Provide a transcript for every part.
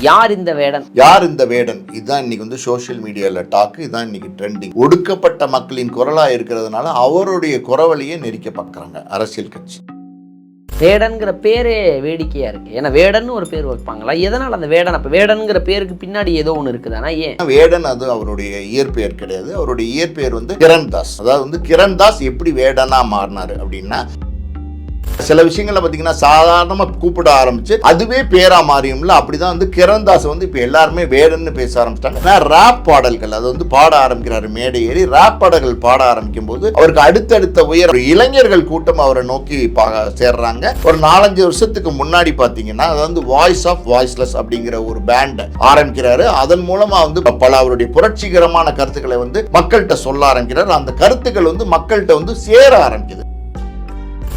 யார் இந்த வேடன்? யார் இந்த வேடன்? இதுதான் இன்னைக்கு வந்து சோஷியல் மீடியாவில் டாக்கு இதுதான் இன்னைக்கு ட்ரெண்டிங் ஒடுக்கப்பட்ட மக்களின் குரலா இருக்கிறதுனால அவருடைய குரவழியை நெரிக்க பார்க்குறாங்க அரசியல் கட்சி. வேடன்கிற பேரே வேடிக்கையா இருக்கு. ஏன்னா வேடன்னு ஒரு பேர் வைப்பாங்களா? எதனால் அந்த வேடன்? அப்ப வேடன்கிற பேருக்கு பின்னாடி ஏதோ ஒன்று இருக்குதானா ஏன்? வேடன் அது அவருடைய இயற்பெயர் கிடையாது. அவருடைய இயற்பெயர் வந்து கிரண் தாஸ் அதாவது வந்து கிரண் தாஸ் எப்படி வேடனா மாறினாரு அப்படின்னா சில விஷயங்கள்ல பார்த்தீங்கன்னா சாதாரணமாக கூப்பிட ஆரம்பிச்சு அதுவே பேரா மாறியும்ல. அப்படிதான் வந்து கிரந்தாஸ் வந்து இப்போ எல்லாருமே வேடன்னு பேச ஆரம்பிச்சிட்டாங்க. ஏன்னா ரேப் பாடல்கள் அது வந்து பாட ஆரம்பிக்கிறாரு மேடை ஏறி ரேப் பாடல்கள் பாட ஆரம்பிக்கும் போது அவருக்கு அடுத்தடுத்த உயர் இளைஞர்கள் கூட்டம் அவரை நோக்கி பா- சேர்றாங்க. ஒரு நாலஞ்சு வருஷத்துக்கு முன்னாடி பார்த்தீங்கன்னா அது வந்து வாய்ஸ் ஆஃப் வாய்ஸ்லெஸ் அப்படிங்கிற ஒரு பேண்ட் ஆரம்பிக்கிறாரு. அதன் மூலமா வந்து பல அவருடைய புரட்சிகரமான கருத்துக்களை வந்து மக்கள்கிட்ட சொல்ல ஆரம்பிக்கிறார். அந்த கருத்துக்கள் வந்து மக்கள்கிட்ட வந்து சேர ஆரம்பிக்குது.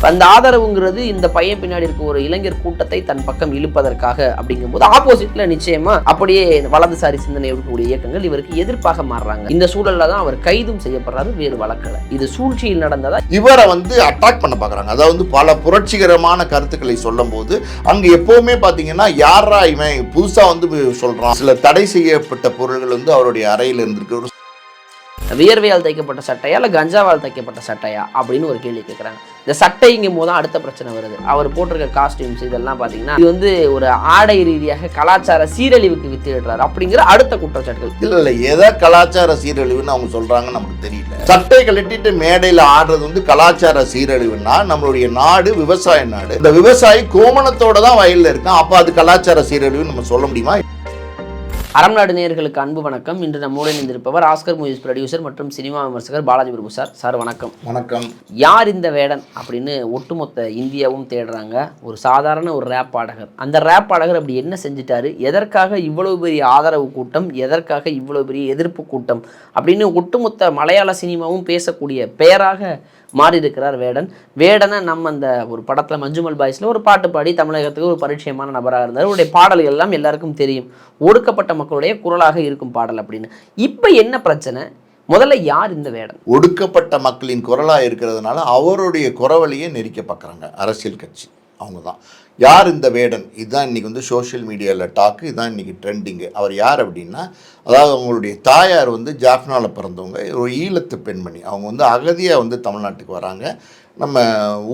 அந்த ஆதரவுங்கிறது இந்த பையன் பின்னாடி இருக்க ஒரு இளைஞர் கூட்டத்தை தன் பக்கம் இழுப்பதற்காக அப்படிங்கும்போது ஆப்போசிட்ல நிச்சயமா அப்படியே வலதுசாரி சிந்தனை இருக்கக்கூடிய இயக்கங்கள் இவருக்கு எதிர்ப்பாக மாறுறாங்க. இந்த சூழல்ல தான் அவர் கைதும் செய்யப்படுறாரு வேறு வழக்கில் இது சூழ்ச்சியில் நடந்ததா? இவரை வந்து அட்டாக் பண்ண பாக்குறாங்க அதாவது வந்து பல புரட்சிகரமான கருத்துக்களை சொல்லும்போது அங்க எப்போவுமே பார்த்தீங்கன்னா யாரா இவன்? புதுசா வந்து சொல்றான். சில தடை செய்யப்பட்ட பொருள்கள் வந்து அவருடைய அறையில் இருந்திருக்கு. வியர்வையால் தைக்கப்பட்ட சட்டையா இல்லை கஞ்சாவால் தைக்கப்பட்ட சட்டையா அப்படின்னு ஒரு கேள்வி கேட்குறாங்க இந்த சட்டைங்கும் போது தான் அடுத்த பிரச்சனை வருது. அவர் போட்டிருக்க காஸ்டியூம்ஸ் இதெல்லாம் பார்த்தீங்கன்னா இது வந்து ஒரு ஆடை ரீதியாக கலாச்சார சீரழிவுக்கு வித்திடுறாரு அப்படிங்கிற அடுத்த குற்றச்சாட்டுகள். இல்லை இல்லை எதை கலாச்சார சீரழிவுன்னு அவங்க சொல்றாங்கன்னு நமக்கு தெரியல. சட்டை கழட்டிட்டு மேடையில் ஆடுறது வந்து கலாச்சார சீரழிவுன்னா நம்மளுடைய நாடு விவசாய நாடு. இந்த விவசாயி கோமணத்தோட தான் வயல்ல இருக்கான். அப்போ அது கலாச்சார சீரழிவுன்னு நம்ம சொல்ல முடியுமா? அறம் நாடு நேயர்களுக்கு அன்பு வணக்கம். இன்று நம்மோடு இணைந்திருப்பவர் ஆஸ்கர் மூவிஸ் ப்ரொடியூசர் மற்றும் சினிமா விமர்சகர் பாலாஜி பிரபு சார் சார் வணக்கம். வணக்கம். யார் இந்த வேடன் அப்படின்னு ஒட்டுமொத்த இந்தியாவும் தேடுறாங்க. ஒரு சாதாரண ஒரு ரேப் பாடகர். அந்த ரேப் பாடகர் அப்படி என்ன செஞ்சிட்டாரு? எதற்காக இவ்வளவு பெரிய ஆதரவு கூட்டம்? எதற்காக இவ்வளவு பெரிய எதிர்ப்பு கூட்டம்? அப்படின்னு ஒட்டுமொத்த மலையாள சினிமாவும் பேசக்கூடிய பெயராக மாறி இருக்கிறார் வேடன். வேடனை நம்ம அந்த ஒரு படத்தில் மஞ்சுமல் பாய்ஸில் ஒரு பாட்டு பாடி தமிழகத்துக்கு ஒரு பரிச்சயமான நபராக இருந்தார். அவருடைய பாடல்கள் எல்லாம் எல்லாருக்கும் தெரியும். ஒடுக்கப்பட்ட மக்களுடைய குரலாக இருக்கும் பாடல் அப்படின்னு. இப்போ என்ன பிரச்சனை? முதல்ல யார் இந்த வேடன்? ஒடுக்கப்பட்ட மக்களின் குரலாக இருக்கிறதுனால அவருடைய குரவழியை நெரிக்க பார்க்குறாங்க அரசியல் கட்சி. அவங்க தான் யார் இந்த வேடன்? இதுதான் இன்றைக்கி வந்து சோஷியல் மீடியாவில் டாக்கு இதுதான் இன்னைக்கு ட்ரெண்டிங்கு அவர் யார் அப்படின்னா அதாவது அவங்களுடைய தாயார் வந்து ஜாஃப்னாவில் பிறந்தவங்க ஒரு ஈழத்து பெண்மணி. அவங்க வந்து அகதியாக வந்து தமிழ்நாட்டுக்கு வராங்க. நம்ம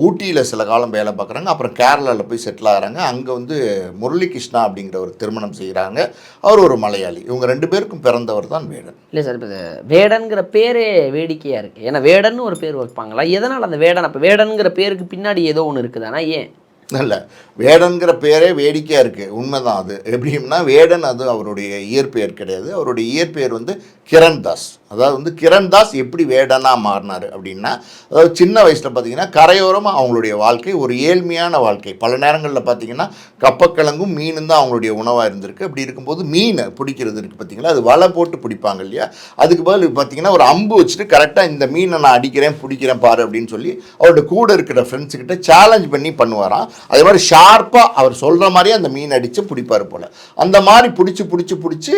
ஊட்டியில் சில காலம் வேலை பார்க்குறாங்க. அப்புறம் கேரளாவில் போய் செட்டில் ஆகிறாங்க. அங்கே வந்து முரளி கிருஷ்ணா அப்படிங்கிற ஒரு திருமணம் செய்கிறாங்க அவர் ஒரு மலையாளி. இவங்க ரெண்டு பேருக்கும் பிறந்தவர் தான் வேடன். இல்லை சார் இப்போ வேடன்கிற பேரே வேடிக்கையாக இருக்குது ஏன்னா வேடன்னு ஒரு பேர் வைப்பாங்களா? எதனால் அந்த வேடன் அப்போ வேடன்கிற பேருக்கு பின்னாடி ஏதோ ஒன்று இருக்குதானா? ஏன்? இல்லை வேடன்கிற பேரே வேடிக்கையாக இருக்குது உண்மைதான் அது. எப்படின்னா வேடன் அது அவருடைய இயற்பெயர் கிடையாது. அவருடைய இயற்பெயர் வந்து கிரண் தாஸ் அதாவது வந்து கிரண் தாஸ் எப்படி வேடனாக மாறினார் அப்படின்னா அதாவது சின்ன வயசில் பார்த்தீங்கன்னா கரையோரமாக அவங்களுடைய வாழ்க்கை ஒரு ஏழ்மையான வாழ்க்கை. பல நேரங்களில் பார்த்தீங்கன்னா கப்பக்கிழங்கும் மீனும் தான் அவங்களுடைய உணவாக இருந்திருக்கு. அப்படி இருக்கும்போது மீனை பிடிக்கிறது இருக்குது பார்த்தீங்களா அது வலை போட்டு பிடிப்பாங்க இல்லையா? அதுக்கு பதில் பார்த்தீங்கன்னா ஒரு அம்பு வச்சுட்டு கரெக்டாக இந்த மீனை நான் அடிக்கிறேன் பிடிக்கிறேன் பாரு அப்படின்னு சொல்லி அவரோட கூட இருக்கிற ஃப்ரெண்ட்ஸுக்கிட்ட சேலஞ்ச் பண்ணி பண்ணுவாராம். அதே மாதிரி ஷார்ப்பாக அவர் சொல்கிற மாதிரியே அந்த மீன் அடித்து பிடிப்பார் போல். அந்த மாதிரி பிடிச்சி பிடிச்சி பிடிச்சி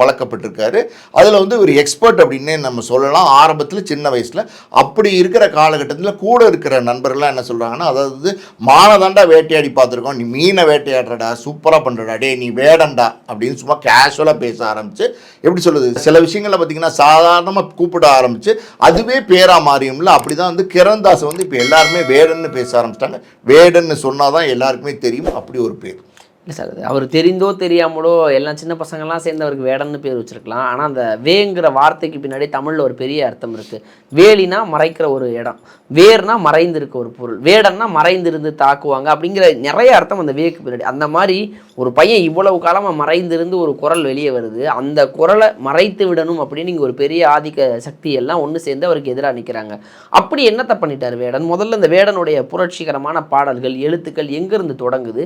பழக்கப்பட்டிருக்காரு. அதில் வந்து ஒரு எக்ஸ்பர்ட் அப்படின்னே நம்ம சொல்லலாம். ஆரம்பத்தில் சின்ன வயசில் அப்படி இருக்கிற காலகட்டத்தில் கூட இருக்கிற நண்பர்கள்லாம் என்ன சொல்கிறாங்கன்னா அதாவது மானதாண்டா வேட்டையாடி பார்த்துருக்கோம். நீ மீனை வேட்டையாடுறடா சூப்பராக பண்ணுறடா டே நீ வேடண்டா அப்படின்னு சும்மா கேஷுவலாக பேச ஆரம்பிச்சு எப்படி சொல்லுது சில விஷயங்களில் பார்த்தீங்கன்னா சாதாரணமாக கூப்பிட ஆரம்பிச்சு அதுவே பேரா மாறியும்ல. அப்படி தான் வந்து கிரண்தாஸ் வந்து இப்போ எல்லாருமே வேடன்னு பேச ஆரம்பிச்சிட்டாங்க. வேடன்னு சொன்னால் தான் எல்லாருக்குமே தெரியும். அப்படி ஒரு பேர். இல்லை சார் அவர் தெரிந்தோ தெரியாமலோ எல்லாம் சின்ன பசங்கள்லாம் சேர்ந்து அவருக்கு வேடன்னு பேர் வச்சுருக்கலாம். ஆனால் அந்த வேங்கிற வார்த்தைக்கு பின்னாடி தமிழில் ஒரு பெரிய அர்த்தம் இருக்குது வேலினா மறைக்கிற ஒரு இடம். வேர்னா மறைந்திருக்க ஒரு பொருள். வேடன்னா மறைந்திருந்து தாக்குவாங்க அப்படிங்கிற நிறைய அர்த்தம் அந்த வேக்கு பின்னாடி. அந்த மாதிரி ஒரு பையன் இவ்வளவு காலமாக மறைந்திருந்து ஒரு குரல் வெளியே வருது. அந்த குரலை மறைத்து விடணும் அப்படின்னு இங்கே ஒரு பெரிய ஆதிக்க சக்தி எல்லாம் ஒன்று சேர்ந்து அவருக்கு எதிராக நிற்கிறாங்க அப்படி என்னத்தை பண்ணிட்டார் வேடன்? முதல்ல இந்த வேடனுடைய புரட்சிகரமான பாடல்கள் எழுத்துக்கள் எங்கேருந்து தொடங்குது?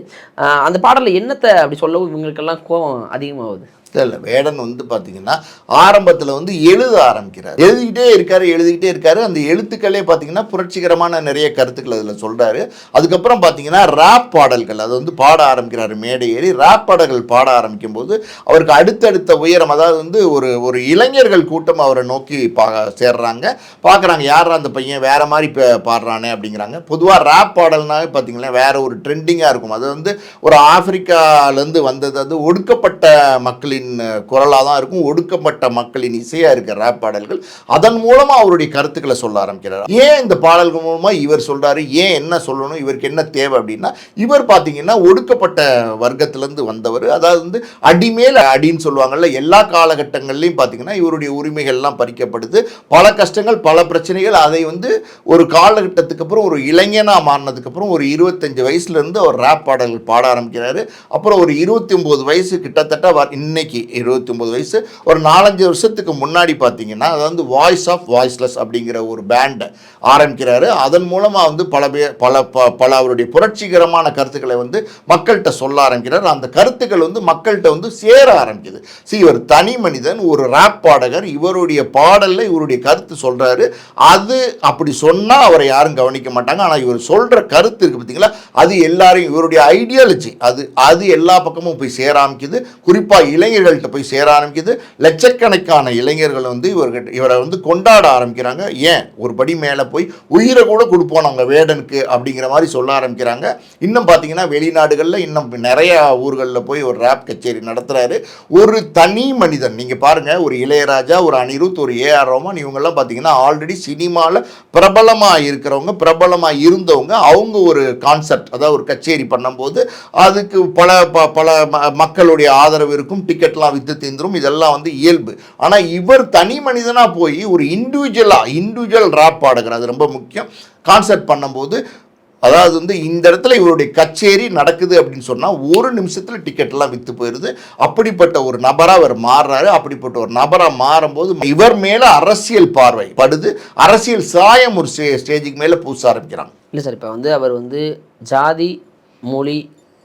அந்த பாடலில் என்னத்தை அப்படி சொல்லவும் இவங்களுக்கெல்லாம் கோபம் அதிகமாகுது? இல்லை இல்லை வேடன் வந்து பார்த்திங்கன்னா ஆரம்பத்தில் வந்து எழுத ஆரம்பிக்கிறார். எழுதிக்கிட்டே இருக்காரு எழுதிக்கிட்டே இருக்காரு. அந்த எழுத்துக்களே பார்த்தீங்கன்னா புரட்சிகரமான நிறைய கருத்துக்கள் அதில் சொல்கிறாரு அதுக்கப்புறம் பார்த்தீங்கன்னா ரேப் பாடல்கள் அது வந்து பாட ஆரம்பிக்கிறாரு மேடை ஏறி. ரேப் பாடல்கள் பாட ஆரம்பிக்கும் போது அவருக்கு அடுத்தடுத்த உயரம் அதாவது வந்து ஒரு ஒரு இளைஞர்கள் கூட்டம் அவரை நோக்கி பா சேர்றாங்க. பார்க்குறாங்க யார் அந்த பையன்? வேற மாதிரி பா- பாடுறானே அப்படிங்கிறாங்க. பொதுவாக ரேப் பாடல்னாவே பார்த்தீங்கன்னா வேற ஒரு ட்ரெண்டிங்காக இருக்கும். அது வந்து ஒரு ஆப்பிரிக்காலேருந்து வந்தது அது ஒடுக்கப்பட்ட மக்களின் குரலாக தான் இருக்கும். ஒடுக்கப்பட்ட மக்களின் இசையாக இருக்க ரேப் பாடல்கள் அதன் மூலமாக அவருடைய கருத்துக்களை சொல்ல ஆரம்பிக்கிறார். ஏன் இந்த பாடல்கள் மூலமாக இவர் சொல்கிறாரு ஏன் என்ன சொல்லணும்? இவருக்கு என்ன தேவை அப்படின்னா இவர் பார்த்தீங்கன்னா ஒடுக்கப்பட்ட வர்க்கத்திலேருந்து வந்தவர். அதாவது வந்து அடிமேல் அடின்னு சொல்லுவாங்கல்ல எல்லா காலகட்டங்கள்லையும் பார்த்தீங்கன்னா இவருடைய உரிமைகள்லாம் பறிக்கப்படுது. பல கஷ்டங்கள் பல பிரச்சனைகள் அதை வந்து ஒரு காலகட்டத்துக்கு அப்புறம் ஒரு இளைஞனாக மாறினதுக்கப்புறம் ஒரு இருபத்தஞ்சு வயசுலேருந்து அவர் ரேப் பாடல்கள் பாட ஆரம்பிக்கிறாரு. அப்புறம் ஒரு இருபத்தி ஒம்பது வயசு கிட்டத்தட்ட இன்னைக்கு இன்னைக்கு இருபத்தி ஒம்பது வயசு. ஒரு நாலஞ்சு வருஷத்துக்கு முன்னாடி பார்த்தீங்கன்னா அதாவது வாய்ஸ் ஆஃப் வாய்ஸ்லெஸ் அப்படிங்கிற ஒரு பேண்டை ஆரம்பிக்கிறாரு. அதன் மூலமாக வந்து பல பேர் பல ப- பல அவருடைய புரட்சிகரமான கருத்துக்களை வந்து மக்கள்கிட்ட சொல்ல ஆரம்பிக்கிறார். அந்த கருத்துக்கள் வந்து மக்கள்கிட்ட வந்து சேர ஆரம்பிக்குது. சி இவர் தனி மனிதன் ஒரு ரேப் பாடகர். இவருடைய பாடலில் இவருடைய கருத்து சொல்றாரு. அது அப்படி சொன்னா அவரை யாரும் கவனிக்க மாட்டாங்க. ஆனா இவர் சொல்ற கருத்து இருக்கு பார்த்தீங்களா? அது எல்லாரையும் இவருடைய ஐடியாலஜி அது அது எல்லா பக்கமும் போய் சேர ஆரம்பிக்குது. குறிப்பா இளைஞர்கள்ட்ட போய் சேர ஆரம்பிக்குது. லட்சக்கணக்கான இளைஞர்கள் வந்து இவர்கிட்ட இவரை வந்து கொண்டாட ஆரம்பிக்கிறாங்க. ஏன்? ஒரு படி மேலே போய் உயிரை கூட கொடுப்போம் நாங்கள் வேடனுக்கு அப்படிங்கிற மாதிரி சொல்ல ஆரம்பிக்கிறாங்க. இன்னும் பார்த்தீங்கன்னா வெளிநாடுகளில் இன்னும் நிறைய ஊர்களில் போய் ஒரு ரேப் கச்சேரி நடத்துகிறாரு ஒரு தனி மனிதன் நீங்கள் பாருங்கள் ஒரு இளையராஜா ஒரு அனிருத் ஒரு ஏஆர் ரோமான் இவங்கெல்லாம் பார்த்தீங்கன்னா ஆல்ரெடி சினிமாவில் பிரபலமாக இருக்கிறவங்க பிரபலமாக இருந்தவங்க. அவங்க ஒரு கான்செப்ட் அதாவது ஒரு கச்சேரி பண்ணும்போது அதுக்கு பல ப- பல மக்களுடைய ஆதரவு இருக்கும் டிக்கெட்லாம் வித்து தீந்துரும் இதெல்லாம் வந்து இயல்பு. ஆனால் இவர் தனி மனிதனாக போய் ஒரு இண்டிவிஜுவலாக இண்டிவிஜுவல் ராப் பாடுகிறார். அது ரொம்ப முக்கியம். கான்சர்ட் பண்ணும்போது அதாவது வந்து இந்த இடத்துல இவருடைய கச்சேரி நடக்குது அப்படின்னு சொன்னால் ஒரு நிமிஷத்தில் டிக்கெட்லாம் விற்று போயிடுது அப்படிப்பட்ட ஒரு நபராக அவர் மாறுறாரு. அப்படிப்பட்ட ஒரு நபராக மாறும்போது இவர் மேலே அரசியல் பார்வை படுது. அரசியல் சாயம் ஒரு ஸ்டே ஸ்டேஜுக்கு மேலே பூச ஆரம்பிக்கிறாங்க. இல்லை சார் இப்போ வந்து அவர் வந்து ஜாதி மொழி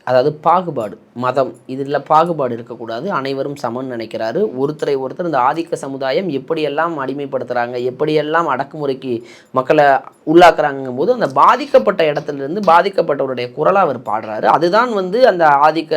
அதாவது பாகுபாடு மதம். இதில் பாகுபாடு இருக்கக்கூடாது. அனைவரும் சமன் நினைக்கிறாரு. ஒருத்தரை ஒருத்தர் இந்த ஆதிக்க சமுதாயம் எப்படியெல்லாம் அடிமைப்படுத்துகிறாங்க எப்படியெல்லாம் அடக்குமுறைக்கு மக்களை உள்ளாக்குறாங்கும் போது அந்த பாதிக்கப்பட்ட இடத்துல இருந்து பாதிக்கப்பட்டவருடைய குரலாக அவர் பாடுறாரு. அதுதான் வந்து அந்த ஆதிக்க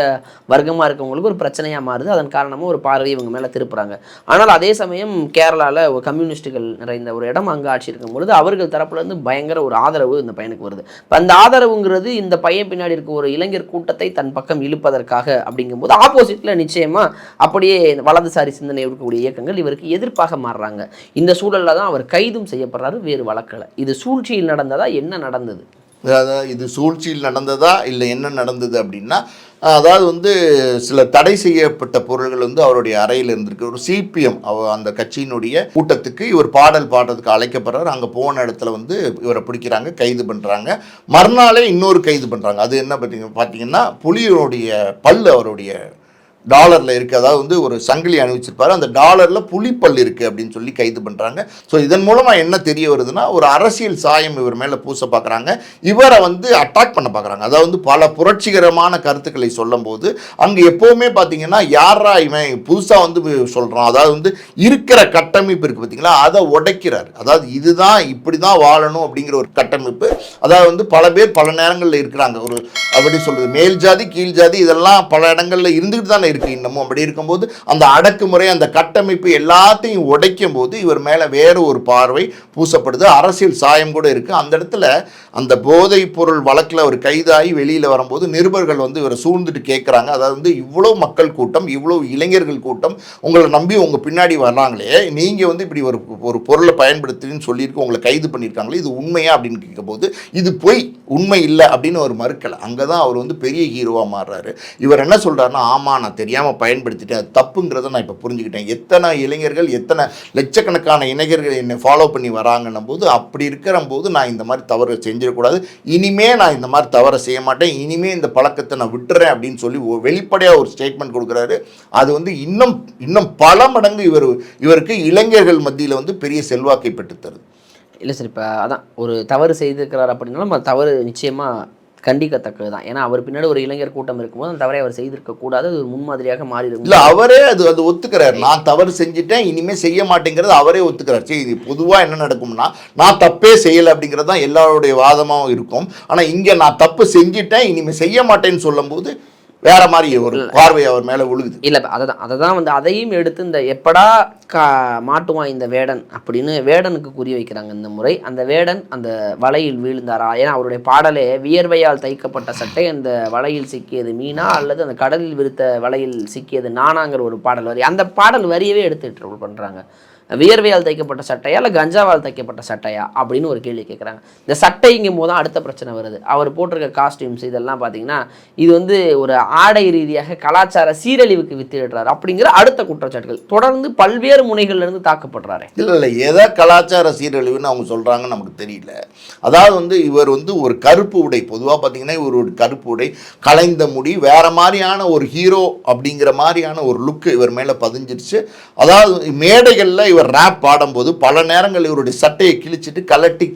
வர்க்கமாக இருக்கவங்களுக்கு ஒரு பிரச்சனையாக மாறுது. அதன் காரணமாக ஒரு பார்வை இவங்க மேலே திருப்புறாங்க. ஆனால் அதே சமயம் கேரளாவில் கம்யூனிஸ்ட்டுகள் நிறைந்த ஒரு இடம் அங்கே ஆட்சி இருக்கும் பொழுது அவர்கள் தரப்புலேருந்து பயங்கர ஒரு ஆதரவு இந்த பையனுக்கு வருது. இப்போ அந்த ஆதரவுங்கிறது இந்த பையன் பின்னாடி இருக்க ஒரு இளைஞர் கூட்டத்தை தன் பக்கம் இழுப்பதற்கு இழுப்பதற்காக அப்படிங்கும்போது ஆப்போசிட்ல நிச்சயமா அப்படியே வலதுசாரி சிந்தனை இருக்கக்கூடிய இயக்கங்கள் இவருக்கு எதிர்ப்பாக மாறுறாங்க. இந்த சூழலில் தான் அவர் கைதும் செய்யப்படுறாரு வேறு வழக்கில். இது சூழ்ச்சியில் நடந்ததா என்ன நடந்தது? இது சூழ்ச்சியில் நடந்ததா இல்லை என்ன நடந்தது அப்படின்னா அதாவது வந்து சில தடை செய்யப்பட்ட பொருள்கள் வந்து அவருடைய அறையில் இருந்திருக்கு. ஒரு சிபிஎம் அவ அந்த கட்சியினுடைய கூட்டத்துக்கு இவர் பாடல் பாடுறதுக்கு அழைக்கப்படுறார். அங்கே போன இடத்துல வந்து இவரை பிடிக்கிறாங்க கைது பண்ணுறாங்க மறுநாளே இன்னொரு கைது பண்ணுறாங்க அது என்ன பார்த்தீங்க பார்த்தீங்கன்னா புலியோடைய பல் அவருடைய டாலரில் இருக்குது அதாவது வந்து ஒரு சங்கிலி அணிவிச்சிருப்பாரு. அந்த டாலரில் புலிப்பல் இருக்குது அப்படின்னு சொல்லி கைது பண்ணுறாங்க ஸோ இதன் மூலமாக என்ன தெரிய வருதுன்னா ஒரு அரசியல் சாயம் இவர் மேலே பூச பார்க்குறாங்க இவரை வந்து அட்டாக் பண்ண பார்க்குறாங்க அதாவது வந்து பல புரட்சிகரமான கருத்துக்களை சொல்லும்போது அங்கே எப்போவுமே பார்த்தீங்கன்னா யாரா இவன் புதுசாக வந்து சொல்கிறான் அதாவது வந்து இருக்கிற கட்டமைப்பு இருக்குது பார்த்தீங்களா அதை உடைக்கிறார். அதாவது இதுதான் இப்படி தான் வாழணும் அப்படிங்கிற ஒரு கட்டமைப்பு. அதாவது வந்து பல பேர் பல நேரங்களில் இருக்கிறாங்க. ஒரு அப்படி சொல்கிறது மேல் ஜாதி கீழ் ஜாதி இதெல்லாம் பல இடங்களில் இருந்துக்கிட்டு தானே இருக்கு இன்னமும். அப்படி இருக்கும்போது அந்த அடக்குமுறை அந்த கட்டமைப்பு எல்லாத்தையும் உடைக்கும் போது இவர் மேலே வேற ஒரு பார்வை பூசப்படுது. அரசியல் சாயம் கூட இருக்கு. அந்த இடத்துல அந்த போதைப் பொருள் வழக்கில் அவர் கைதாகி வெளியில் வரும்போது நிருபர்கள் வந்து இவரை சூழ்ந்துட்டு கேட்குறாங்க அதாவது வந்து இவ்வளோ மக்கள் கூட்டம் இவ்வளோ இளைஞர்கள் கூட்டம் உங்களை நம்பி உங்கள் பின்னாடி வர்றாங்களே நீங்கள் வந்து இப்படி ஒரு ஒரு பொருளை பயன்படுத்துன்னு சொல்லியிருக்கு உங்களை கைது பண்ணியிருக்காங்களே இது உண்மையா அப்படின்னு கேட்கும்போது இது பொய் உண்மை இல்லை அப்படின்னு அவர் மறுக்கலை. அங்கே தான் அவர் வந்து பெரிய ஹீரோவாக மாறுறாரு. இவர் என்ன சொல்கிறாருன்னா ஆமாம் நான் தெரியாமல் பயன்படுத்திட்டேன் அது தப்புங்கிறத நான் இப்போ புரிஞ்சுக்கிட்டேன். எத்தனை இளைஞர்கள் எத்தனை லட்சக்கணக்கான இளைஞர்கள் என்னை ஃபாலோ பண்ணி வராங்கன்னும் போது அப்படி இருக்கிற போது நான் இந்த மாதிரி தவறு செஞ்சிடக்கூடாது. இனிமே நான் இந்த மாதிரி தவறை செய்ய மாட்டேன். இனிமே இந்த பழக்கத்தை நான் விட்டுறேன் அப்படின்னு சொல்லி ஒ- ஒரு ஸ்டேட்மெண்ட் கொடுக்குறாரு. அது வந்து இன்னும் இன்னும் பல மடங்கு இவர் இவருக்கு இளைஞர்கள் மத்தியில் வந்து பெரிய செல்வாக்கை பெற்றுத்தருது. இல்லை சார் இப்போ அதான் ஒரு தவறு செய்திருக்கிறார் அப்படின்னா நம்ம தவறு நிச்சயமாக கண்டிக்கத்தக்கது தான் ஏன்னா அவர் பின்னாடி ஒரு இளைஞர் கூட்டம் இருக்கும்போது அந்த தவறை அவர் செய்திருக்க கூடாது. அது ஒரு முன்மாதிரியாக மாறி இல்லை அவரே அது அது ஒத்துக்கிறார். நான் தவறு செஞ்சுட்டேன் இனிமே செய்ய மாட்டேங்கிறது அவரே ஒத்துக்கிறார். சரி இது பொதுவாக என்ன நடக்கும்னா நான் தப்பே செய்யலை அப்படிங்கிறது தான் எல்லாருடைய வாதமாகவும் இருக்கும். ஆனால் இங்கே நான் தப்பு செஞ்சுட்டேன் இனிமேல் செய்ய மாட்டேன்னு சொல்லும்போது வேற மாதிரி ஒரு பார்வை அவர் மேல விழுகுது இல்லை அதை தான் அதை தான் வந்து அதையும் எடுத்து இந்த எப்படா கா மாட்டுவான் இந்த வேடன் அப்படின்னு வேடனுக்கு குறி வைக்கிறாங்க இந்த முறை. அந்த வேடன் அந்த வலையில் வீழ்ந்தாரா? ஏன்னா அவருடைய பாடலே வியர்வையால் தைக்கப்பட்ட சட்டை அந்த வலையில் சிக்கியது மீனா அல்லது அந்த கடலில் விரித்த வலையில் சிக்கியது நானாங்கிற ஒரு பாடல் வரி. அந்த பாடல் வரியவே எடுத்துட்டு பண்ணுறாங்க வியர்வையால் தைக்கப்பட்ட சட்டையா இல்லை கஞ்சாவால் தைக்கப்பட்ட சட்டையா அப்படின்னு ஒரு கேள்வி கேட்குறாங்க இந்த சட்டைங்கும் போது தான் அடுத்த பிரச்சனை வருது. அவர் போட்டிருக்க காஸ்டியூம்ஸ் இதெல்லாம் பார்த்தீங்கன்னா இது வந்து ஒரு ஆடை ரீதியாக கலாச்சார சீரழிவுக்கு வித்திடுறாரு அப்படிங்கிற அடுத்த குற்றச்சாட்டுகள். தொடர்ந்து பல்வேறு முனைகள்ல இருந்து தாக்கப்படுறாரு. இல்லை இல்லை எதை கலாச்சார சீரழிவுன்னு அவங்க சொல்கிறாங்கன்னு நமக்கு தெரியல. அதாவது வந்து இவர் வந்து ஒரு கருப்பு உடை பொதுவாக பார்த்தீங்கன்னா இவர் ஒரு கருப்பு உடை கலைந்த முடி வேற மாதிரியான ஒரு ஹீரோ அப்படிங்கிற மாதிரியான ஒரு லுக் இவர் மேலே பதிஞ்சிருச்சு. அதாவது மேடைகளில் இவர் ரேப் பாடும்போது பல நேரங்கள் இவருடைய சட்டையை கிழிச்சிட்டு கலட்டி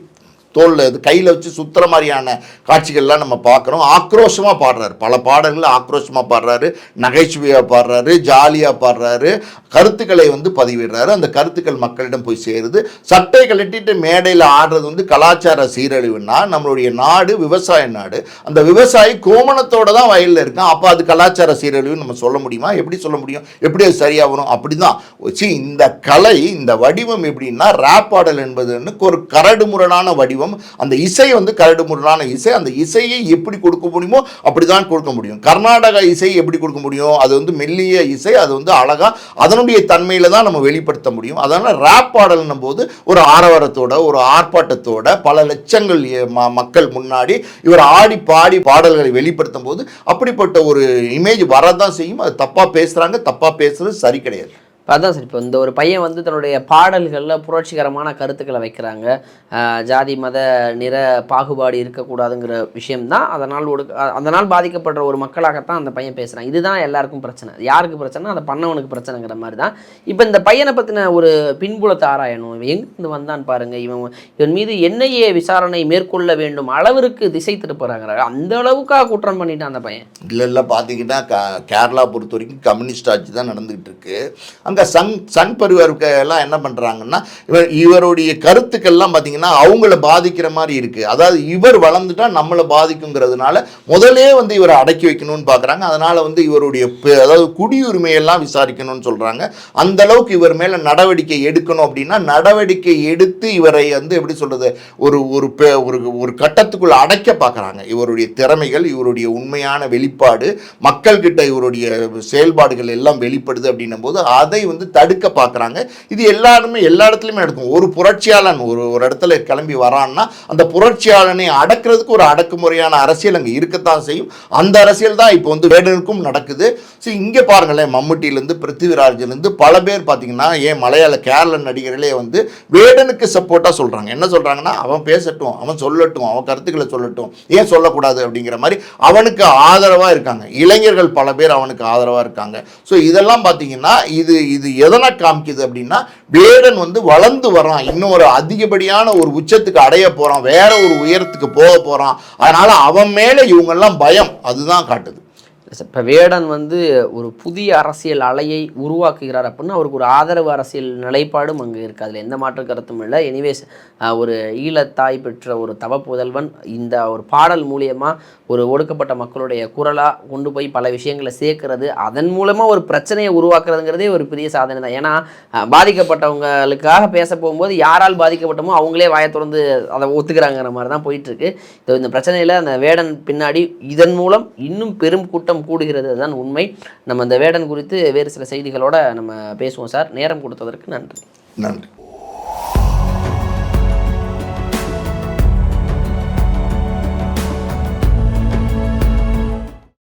தோலில் இது கையில் வச்சு சுற்றுற மாதிரியான காட்சிகள்லாம் நம்ம பார்க்குறோம். ஆக்ரோஷமாக பாடுறாரு. பல பாடல்கள் ஆக்ரோஷமாக பாடுறாரு. நகைச்சுவையாக பாடுறாரு. ஜாலியாக பாடுறாரு. கருத்துக்களை வந்து பதிவிடுறாரு. அந்த கருத்துக்கள் மக்களிடம் போய் சேருது. சட்டை கழட்டிட்டு மேடையில் ஆடுறது வந்து கலாச்சார சீரழிவுன்னா நம்மளுடைய நாடு விவசாய நாடு. அந்த விவசாயி கோமணத்தோட தான் வயலில் இருக்கான். அப்போ அது கலாச்சார சீரழிவுன்னு நம்ம சொல்ல முடியுமா? எப்படி சொல்ல முடியும்? எப்படி அது சரியாக வரும் அப்படி தான் இந்த கலை இந்த வடிவம் எப்படின்னா ரேப் பாடல் என்பதுன்னு ஒரு கரடுமுரடான வடிவம் அந்த இசை வந்து கரடுமுரடான இசை அந்த இசையை எப்படி கொடுக்க முடியுமோ அப்படி தான் கொடுக்க முடியும். கர்நாடக இசை எப்படி கொடுக்க முடியும்? அது வந்து மெல்லிய இசை அது வந்து அழகாக அதனுடைய தன்மையில் தான் நம்ம வெளிப்படுத்த முடியும். அதனால் ரேப் பாடல்னும் போது ஒரு ஆரவாரத்தோட ஒரு ஆர்ப்பாட்டத்தோட பல லட்சங்கள் ம- மக்கள் முன்னாடி இவர் ஆடி பாடி பாடல்களை வெளிப்படுத்தும் போது அப்படிப்பட்ட ஒரு இமேஜ் வரதான் செய்யும். அது தப்பாக பேசுகிறாங்க தப்பாக பேசுறது சரி கிடையாது. அதான் சார் இப்போ இந்த ஒரு பையன் வந்து தன்னுடைய பாடல்களில் புரட்சிகரமான கருத்துக்களை வைக்கிறாங்க. ஜாதி மத நிற பாகுபாடு இருக்கக்கூடாதுங்கிற விஷயம்தான். அதனால் ஒடுக்க அதனால் பாதிக்கப்படுற ஒரு மக்களாகத்தான் அந்த பையன் பேசுகிறான் இதுதான் எல்லாருக்கும் பிரச்சனை. யாருக்கு பிரச்சனை அதை பண்ணவனுக்கு பிரச்சனைங்கிற மாதிரி தான் இப்போ இந்த பையனை பற்றின ஒரு பின்புலத்தை ஆராயணும். இவன் எங்கிருந்து வந்தான் பாருங்க இவன் இவன் மீது என்னையே விசாரணை மேற்கொள்ள வேண்டும் அளவிற்கு திசை திருப்புறாங்க அந்த அளவுக்காக குற்றம் பண்ணிட்டான் அந்த பையன். இல்லை இல்லை பார்த்தீங்கன்னா க கேரளா பொறுத்த வரைக்கும் கம்யூனிஸ்ட் ஆட்சி தான் நடந்துகிட்டு இருக்கு. அங்கே சன் சன் பரிவாருக்கு எல்லாம் என்ன பண்ணுறாங்கன்னா இவர் இவருடைய கருத்துக்கள்லாம் பார்த்தீங்கன்னா அவங்கள பாதிக்கிற மாதிரி இருக்குது அதாவது இவர் வளர்ந்துட்டா நம்மளை பாதிக்குங்கிறதுனால முதலே வந்து இவரை அடக்கி வைக்கணும்னு பார்க்குறாங்க அதனால் வந்து இவருடைய அதாவது குடியுரிமையெல்லாம் விசாரிக்கணும்னு சொல்கிறாங்க அந்த அளவுக்கு இவர் மேலே நடவடிக்கை எடுக்கணும் அப்படின்னா நடவடிக்கை எடுத்து இவரை வந்து எப்படி சொல்கிறது ஒரு ஒரு பெ- ஒரு ஒரு கட்டத்துக்குள்ள அடைக்க பார்க்குறாங்க இவருடைய திறமைகள் இவருடைய உண்மையான வெளிப்பாடு மக்கள்கிட்ட இவருடைய செயல்பாடுகள் எல்லாம் வெளிப்படுது அப்படின்னும் போது அதை வந்து தடுக்க பார்க்குறாங்க. இது எல்லாருமே எல்லா இடத்துலையுமே நடக்கும். ஒரு புரட்சியாளன் ஒரு ஒரு இடத்துல கிளம்பி வரான்னா அந்த புரட்சியாளனை அடக்கிறதுக்கு ஒரு அடக்குமுறையான அரசியல் அங்கே இருக்கத்தான் செய்யும். அந்த அரசியல் தான் இப்போ வந்து வேடனுக்கும் நடக்குது. ஸோ இங்கே பாருங்களேன் மம்முட்டியிலேருந்து பிருத்திவிராஜிலேருந்து பல பேர் பார்த்தீங்கன்னா ஏன் மலையாள கேரள நடிகர்களே வந்து வேடனுக்கு சப்போர்ட்டாக சொல்கிறாங்க என்ன சொல்கிறாங்கன்னா அவன் பேசட்டும் அவன் சொல்லட்டும் அவன் கருத்துக்களை சொல்லட்டும். ஏன் சொல்லக்கூடாது அப்படிங்கிற மாதிரி அவனுக்கு ஆதரவாக இருக்காங்க. இளைஞர்கள் பல பேர் அவனுக்கு ஆதரவாக இருக்காங்க. ஸோ இதெல்லாம் பார்த்தீங்கன்னா இது இது எதனை காமிக்குது அப்படின்னா வேடன் வந்து வளர்ந்து வரான். இன்னும் ஒரு அதிகப்படியான ஒரு உச்சத்துக்கு அடைய போகிறான் வேற ஒரு உயரத்துக்கு போக போகிறான் அதனால் அவன் மேலே இவங்கெல்லாம் பயம். அதுதான் காட்டுது. இப்போ வேடன் வந்து ஒரு புதிய அரசியல் அலையை உருவாக்குகிறார் அப்படின்னா அவருக்கு ஒரு ஆதரவு அரசியல் நிலைப்பாடும் அங்கே இருக்குது அதில் எந்த மாற்று கருத்தும் இல்லை. எனிவேஸ் ஒரு ஈழத்தாய் பெற்ற ஒரு தவ புதல்வன் இந்த ஒரு பாடல் மூலியமாக ஒரு ஒடுக்கப்பட்ட மக்களுடைய குரலாக கொண்டு போய் பல விஷயங்களை சேர்க்கறது அதன் மூலமாக ஒரு பிரச்சனையை உருவாக்குறதுங்கிறதே ஒரு பெரிய சாதனை தான். ஏன்னா பாதிக்கப்பட்டவங்களுக்காக பேச போகும்போது யாரால் பாதிக்கப்பட்டமோ அவங்களே வாயை திறந்து அதை ஒத்துக்கிறாங்கிற மாதிரி தான் போயிட்டுருக்கு. இந்த பிரச்சனையில் அந்த வேடன் பின்னாடி இதன் மூலம் இன்னும் பெரும் கூட்டம் கூடுகிறது தான் உண்மை. நம்ம இந்த வேடன் குறித்து வேறு சில செய்திகளோடு நம்ம பேசுவோம் சார். நேரம் கொடுத்ததற்கு நன்றி. நன்றி.